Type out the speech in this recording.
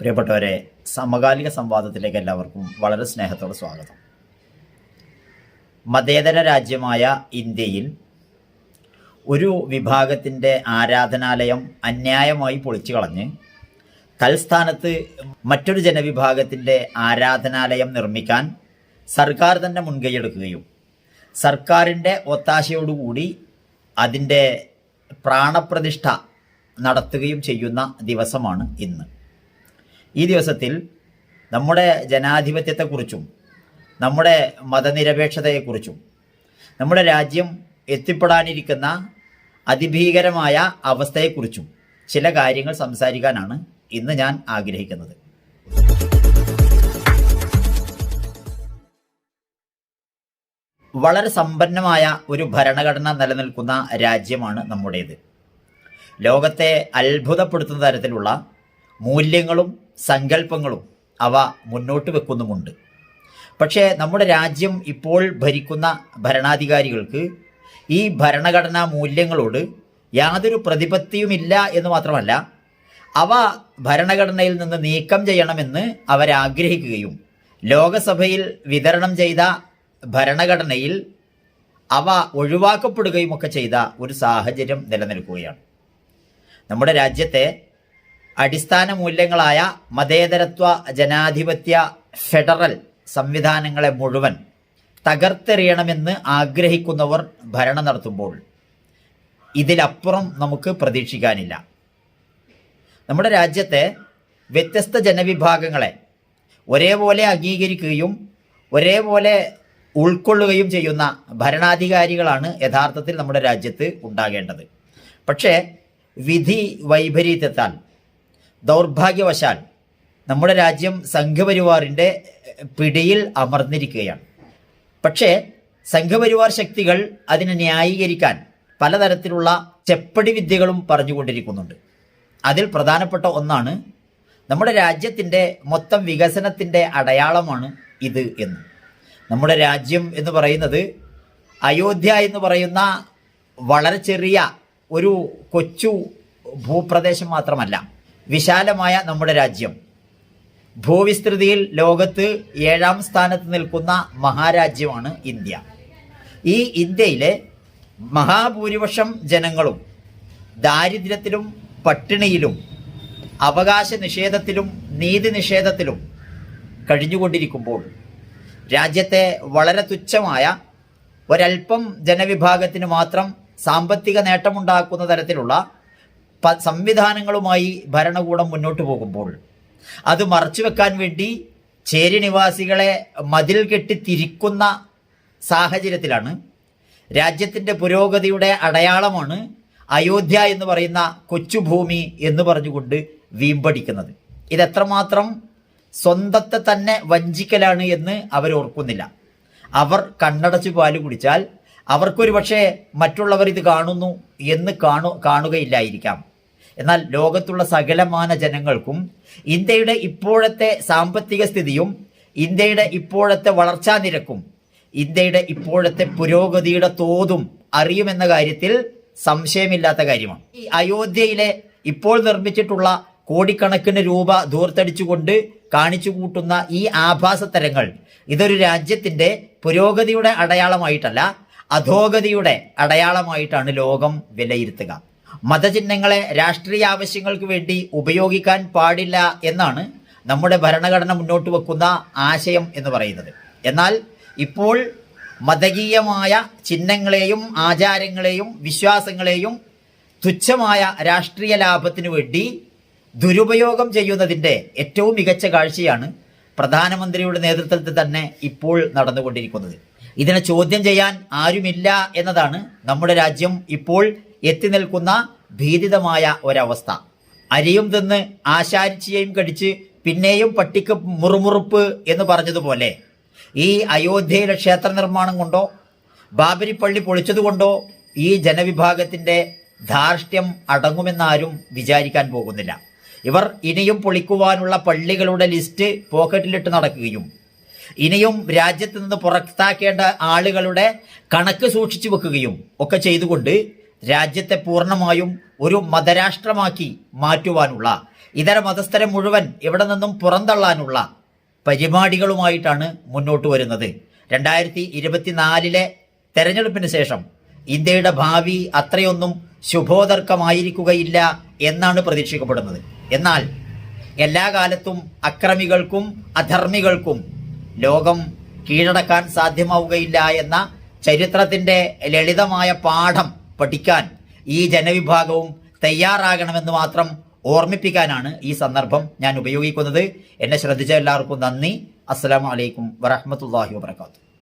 പ്രിയപ്പെട്ടവരെ സമകാലിക സംവാദത്തിലേക്ക് എല്ലാവർക്കും വളരെ സ്നേഹത്തോടെ സ്വാഗതം. മതേതര രാജ്യമായ ഇന്ത്യയിൽ ഒരു വിഭാഗത്തിന്റെ ആരാധനാലയം അന്യായമായി പൊളിച്ചു കളഞ്ഞ് തൽസ്ഥാനത്ത് മറ്റൊരു ജനവിഭാഗത്തിന്റെ ആരാധനാലയം നിർമ്മിക്കാൻ സർക്കാർ തന്നെ മുൻകൈയെടുക്കുകയും സർക്കാരിന്റെ ഒത്താശയോടുകൂടി അതിന്റെ പ്രാണപ്രതിഷ്ഠ നടത്തുകയും ചെയ്യുന്ന ദിവസമാണ് ഇന്ന്. ഈ ദിവസത്തിൽ നമ്മുടെ ജനാധിപത്യത്തെക്കുറിച്ചും നമ്മുടെ മതനിരപേക്ഷതയെക്കുറിച്ചും നമ്മുടെ രാജ്യം എത്തിപ്പെടാനിരിക്കുന്ന അതിഭീകരമായ അവസ്ഥയെക്കുറിച്ചും ചില കാര്യങ്ങൾ സംസാരിക്കാനാണ് ഇന്ന് ഞാൻ ആഗ്രഹിക്കുന്നത്. വളരെ സമ്പന്നമായ ഒരു ഭരണഘടന നിലനിൽക്കുന്ന രാജ്യമാണ് നമ്മുടേത്. ലോകത്തെ അത്ഭുതപ്പെടുത്തുന്ന തരത്തിലുള്ള മൂല്യങ്ങളും സങ്കല്പങ്ങളും അവ മുന്നോട്ട് വെക്കുന്നുമുണ്ട്. പക്ഷേ നമ്മുടെ രാജ്യം ഇപ്പോൾ ഭരിക്കുന്ന ഭരണാധികാരികൾക്ക് ഈ ഭരണഘടനാ മൂല്യങ്ങളോട് യാതൊരു പ്രതിപത്തിയുമില്ല എന്ന് മാത്രമല്ല അവ ഭരണഘടനയിൽ നിന്ന് നീക്കം ചെയ്യണമെന്ന് അവരാഗ്രഹിക്കുകയും ലോകസഭയിൽ വിതരണം ചെയ്ത ഭരണഘടനയിൽ അവ ഒഴിവാക്കപ്പെടുകയും ഒക്കെ ചെയ്ത ഒരു സാഹചര്യം നിലനിൽക്കുകയാണ്. നമ്മുടെ രാജ്യത്തെ അടിസ്ഥാന മൂല്യങ്ങളായ മതേതരത്വ ജനാധിപത്യ ഫെഡറൽ സംവിധാനങ്ങളെ മുഴുവൻ തകർത്തെറിയണമെന്ന് ആഗ്രഹിക്കുന്നവർ ഭരണം നടത്തുമ്പോൾ ഇതിലപ്പുറം നമുക്ക് പ്രതീക്ഷിക്കാനില്ല. നമ്മുടെ രാജ്യത്തെ വ്യത്യസ്ത ജനവിഭാഗങ്ങളെ ഒരേപോലെ അംഗീകരിക്കുകയും ഒരേപോലെ ഉൾക്കൊള്ളുകയും ചെയ്യുന്ന ഭരണാധികാരികളാണ് യഥാർത്ഥത്തിൽ നമ്മുടെ രാജ്യത്ത് ഉണ്ടാകേണ്ടത്. പക്ഷേ വിധി വൈപരീത്യത്താൽ ദൗർഭാഗ്യവശാൽ നമ്മുടെ രാജ്യം സംഘപരിവാറിന്റെ പിടിയിൽ അമർന്നിരിക്കുകയാണ്. പക്ഷേ സംഘപരിവാർ ശക്തികൾ അതിനെ ന്യായീകരിക്കാൻ പലതരത്തിലുള്ള ചെപ്പടി വിദ്യകളും പറഞ്ഞുകൊണ്ടിരിക്കുന്നുണ്ട്. അതിൽ പ്രധാനപ്പെട്ട ഒന്നാണ് നമ്മുടെ രാജ്യത്തിന്റെ മൊത്തം വികസനത്തിന്റെ അടയാളമാണ് ഇത് എന്ന്. നമ്മുടെ രാജ്യം എന്ന് പറയുന്നത് അയോധ്യ എന്ന് പറയുന്ന വളരെ ചെറിയ ഒരു കൊച്ചു ഭൂപ്രദേശം മാത്രമല്ല. വിശാലമായ നമ്മുടെ രാജ്യം. ഭൂവിസ്തൃതിയിൽ ലോകത്ത് ഏഴാം സ്ഥാനത്ത് നിൽക്കുന്ന മഹാരാജ്യമാണ് ഇന്ത്യ. ഈ ഇന്ത്യയിലെ മഹാഭൂരിപക്ഷം ജനങ്ങളും ദാരിദ്ര്യത്തിലും പട്ടിണിയിലും അവകാശ നിഷേധത്തിലും നീതി നിഷേധത്തിലും കഴിഞ്ഞുകൊണ്ടിരിക്കുമ്പോൾ രാജ്യത്തെ വളരെ തുച്ഛമായ ഒരൽപ്പം ജനവിഭാഗത്തിന് മാത്രം സാമ്പത്തിക നേട്ടമുണ്ടാക്കുന്ന തരത്തിലുള്ള സംവിധാനങ്ങളുമായി ഭരണകൂടം മുന്നോട്ട് പോകുമ്പോൾ അത് മറച്ചുവെക്കാൻ വേണ്ടി ചേരി നിവാസികളെ മതിൽ കെട്ടി തിരിക്കുന്ന സാഹചര്യത്തിലാണ് രാജ്യത്തിന്റെ പുരോഗതിയുടെ അടയാളമാണ് അയോധ്യ എന്ന് പറയുന്ന കൊച്ചുഭൂമി എന്ന് പറഞ്ഞുകൊണ്ട് വീമ്പടിക്കുന്നത്. ഇതെത്രമാത്രം സ്വന്തത്തെ തന്നെ വഞ്ചിക്കലാണ് എന്ന് അവർ ഓർക്കുന്നില്ല. അവർ കണ്ണടച്ച് പാൽ കുടിച്ചാൽ അവർക്കൊരു പക്ഷേ മറ്റുള്ളവർ ഇത് കാണുന്നു എന്ന് കാണു കാണുകയില്ലായിരിക്കാം. എന്നാൽ ലോകത്തുള്ള സകലമാന ജനങ്ങൾക്കും ഇന്ത്യയുടെ ഇപ്പോഴത്തെ സാമ്പത്തിക സ്ഥിതിയും ഇന്ത്യയുടെ ഇപ്പോഴത്തെ വളർച്ചാ നിരക്കും ഇന്ത്യയുടെ ഇപ്പോഴത്തെ പുരോഗതിയുടെ തോതും അറിയുമെന്ന കാര്യത്തിൽ സംശയമില്ലാത്ത കാര്യമാണ്. ഈ അയോധ്യയിലെ ഇപ്പോൾ നിർമ്മിച്ചിട്ടുള്ള കോടിക്കണക്കിന് രൂപ ദൂർത്തടിച്ചുകൊണ്ട് കാണിച്ചു കൂട്ടുന്ന ഈ ആഭാസത്തരങ്ങൾ ഇതൊരു രാജ്യത്തിന്റെ പുരോഗതിയുടെ അടയാളമായിട്ടല്ല അധോഗതിയുടെ അടയാളമായിട്ടാണ് ലോകം വിലയിരുത്തുക. മതചിഹ്നങ്ങളെ രാഷ്ട്രീയ ആവശ്യങ്ങൾക്ക് വേണ്ടി ഉപയോഗിക്കാൻ പാടില്ല എന്നാണ് നമ്മുടെ ഭരണഘടന മുന്നോട്ട് വെക്കുന്ന ആശയം എന്ന് പറയുന്നത്. എന്നാൽ ഇപ്പോൾ മതകീയമായ ചിഹ്നങ്ങളെയും ആചാരങ്ങളെയും വിശ്വാസങ്ങളെയും തുച്ഛമായ രാഷ്ട്രീയ ലാഭത്തിനു വേണ്ടി ദുരുപയോഗം ചെയ്യുന്നതിന്റെ ഏറ്റവും മികച്ച കാഴ്ചയാണ് പ്രധാനമന്ത്രിയുടെ നേതൃത്വത്തിൽ തന്നെ ഇപ്പോൾ നടന്നുകൊണ്ടിരിക്കുന്നത്. ഇതിനെ ചോദ്യം ചെയ്യാൻ ആരുമില്ല എന്നതാണ് നമ്മുടെ രാജ്യം ഇപ്പോൾ എത്തി നിൽക്കുന്ന ഭീതിതമായ ഒരവസ്ഥ. അരിയും തിന്ന് ആശാരിച്ചിയെയും കടിച്ച് പിന്നെയും പട്ടിക്ക് മുറുമുറുപ്പ് എന്ന് പറഞ്ഞതുപോലെ ഈ അയോധ്യയിലെ ക്ഷേത്ര നിർമ്മാണം കൊണ്ടോ ബാബരി പള്ളി പൊളിച്ചതുകൊണ്ടോ ഈ ജനവിഭാഗത്തിന്റെ ധാർഷ്ട്യം അടങ്ങുമെന്നാരും വിചാരിക്കാൻ പോകുന്നില്ല. ഇവർ ഇനിയും പൊളിക്കുവാനുള്ള പള്ളികളുടെ ലിസ്റ്റ് പോക്കറ്റിലിട്ട് നടക്കുകയും ഇനിയും രാജ്യത്ത് നിന്ന് പുറത്താക്കേണ്ട ആളുകളുടെ കണക്ക് സൂക്ഷിച്ചു വെക്കുകയും ഒക്കെ ചെയ്തുകൊണ്ട് രാജ്യത്തെ പൂർണമായും ഒരു മതരാഷ്ട്രമാക്കി മാറ്റുവാനുള്ള ഇതര മതസ്ഥരെ മുഴുവൻ ഇവിടെ നിന്നും പുറന്തള്ളാനുള്ള പരിപാടികളുമായിട്ടാണ് മുന്നോട്ട് വരുന്നത്. രണ്ടായിരത്തി ഇരുപത്തിനാലിലെ തെരഞ്ഞെടുപ്പിന് ശേഷം ഇന്ത്യയുടെ ഭാവി അത്രയൊന്നും ശുഭോദർക്കമായിരിക്കുകയില്ല എന്നാണ് പ്രതീക്ഷിക്കപ്പെടുന്നത്. എന്നാൽ എല്ലാ കാലത്തും അക്രമികൾക്കും അധർമ്മികൾക്കും ലോകം കീഴടക്കാൻ സാധ്യമാവുകയില്ല എന്ന ചരിത്രത്തിന്റെ ലളിതമായ പാഠം പഠിക്കാൻ ഈ ജനവിഭാഗവും തയ്യാറാകണമെന്ന് മാത്രം ഓർമ്മിപ്പിക്കാനാണ് ഈ സന്ദർഭം ഞാൻ ഉപയോഗിക്കുന്നത്. എന്നെ ശ്രദ്ധിച്ച എല്ലാവർക്കും നന്ദി. അസ്സലാമു വലൈക്കും വറഹ്മത്തുള്ളാഹി വബർക്കാത്തു